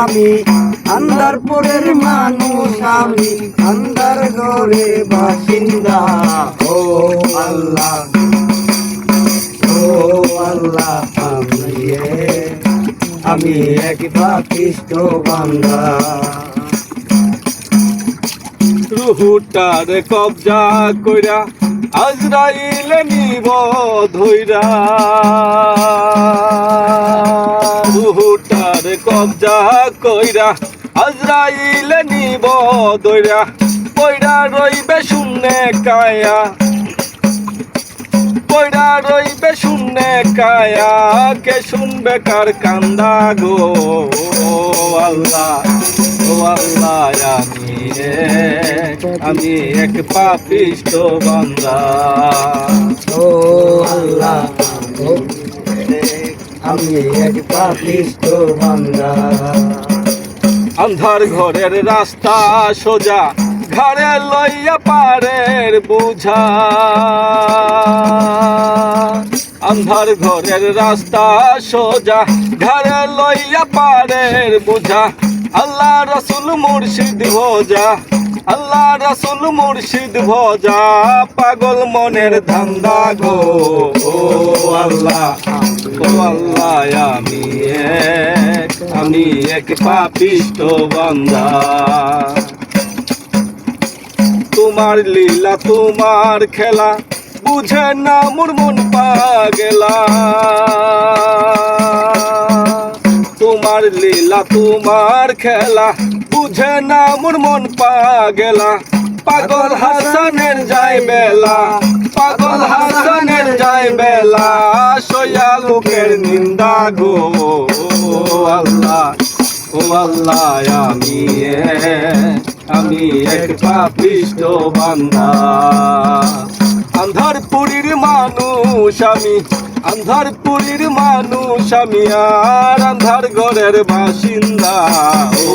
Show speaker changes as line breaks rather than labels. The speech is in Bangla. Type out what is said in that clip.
আমি আন্ধারপুরের মানুষ আমি, আন্ধার ঘরে বাসিন্দা। ও আল্লাহ ও আল্লাহ, আমি আমি এক পাপিষ্ট বান্দা।
রুহুটার কবজা কইরা, আজরাইলে নিব ধইরা। কবজা কইরা আজরাইলে নিব ধইরা কইরা রইবে শূন্যে কায়া। কইরা রইবে শূন্যে কায়া, কে শুনবে কার কান্দা গো? আল্লাহ, ও আল্লাহ, আমি এক আমি এক পাপিষ্ট বান্দা।
ও আল্লাহ আমি এক পাপিষ্ট বান্দা
আন্ধার ঘরের রাস্তা সোজা ঘরে লইয়া পারের বুঝা। আন্ধার ঘরের রাস্তা সোজা ঘরে লইয়া পারের বুঝা। আল্লাহ রসুল মুর্শিদ ভোজা, আল্লাহ রসুল মুর্শিদ ভোজা, পাগল মনের ধান্দা গো। ও আল্লাহ। আমি এক আমি এক পাপিষ্ট বান্দা। তোমার লীলা, তোমার খেলা, বুঝে না মোর মন পাগেলা। তোমার লীলা, তোমার খেলা, বুঝে না মোর মন পাগেলা। পাগল হাসানের যায় বেলা, পাগল যায় বেলা, সয়া লোকের নিন্দা গো। আল্লাহ, ও আল্লাহ, আমি আমি এক পাপিষ্ট বান্দা। আন্ধারপুরীর মানুষ আমি, আন্ধারপুরীর মানুষ আমি, আর আন্ধার ঘরের বাসিন্দা। ও